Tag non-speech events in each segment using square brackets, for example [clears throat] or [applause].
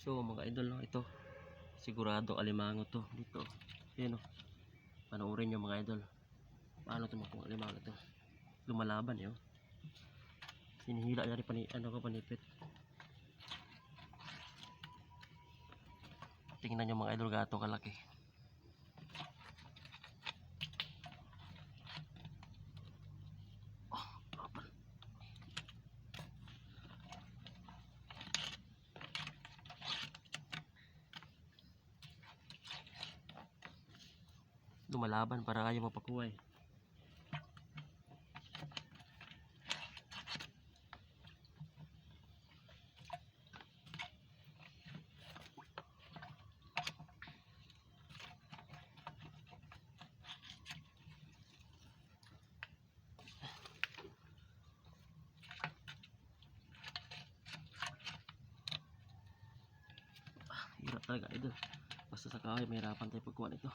So mga idol no, ito sigurado alimango to dito. Yan o. Panoorin nyo mga idol. Paano to makuha alimango to? Lumalaban yun. Hinihila niya rin pani, ano ko panipit. Tingnan nyo mga idol gato kalaki. Lumalaban para ayaw mapakuha eh. Ah, Hirap talaga idol. Basta sa kahoy, mahirapan tayo pagkuha nito.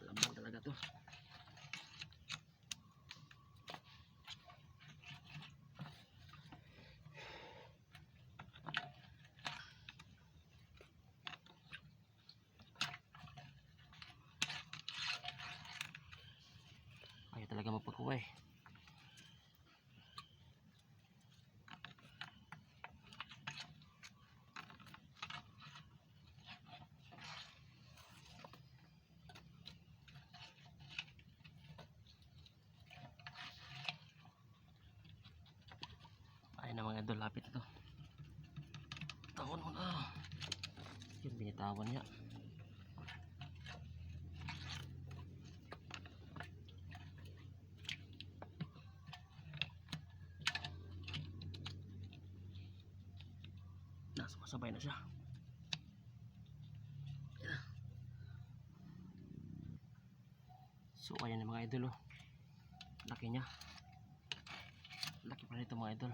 Lamang talaga to. Ayaw talaga magpagkuha eh. Ayun na mga idol, lapit ito. Tawon mo na. Yun, binitawan niya. Nasa masabay na siya. So, ayan na mga idol oh. Laki niya. Laki pa nito mga idol.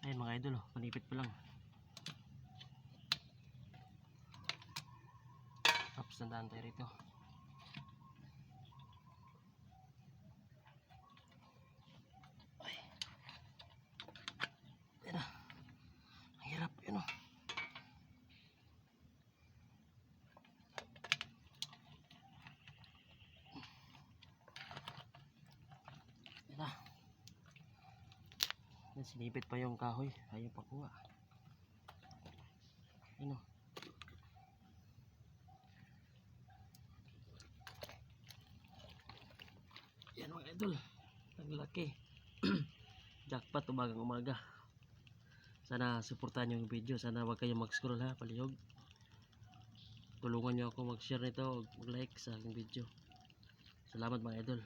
Ayun mga idol, oh, pa lang. Tapos nandaan tayo rito. Ay. Ayun na. Ang hirap yun oh. Ayun na. Yan, sinipit pa yung kahoy. Ayaw pa kuha. Ano? Yan mga idol. Ang laki. [clears throat] Jackpot umagang umaga. Sana suportahan yung video. Sana wag kayong mag-scroll ha. Palihog. Tulungan nyo ako mag-share nito. Mag-like sa aking video. Salamat mga idol.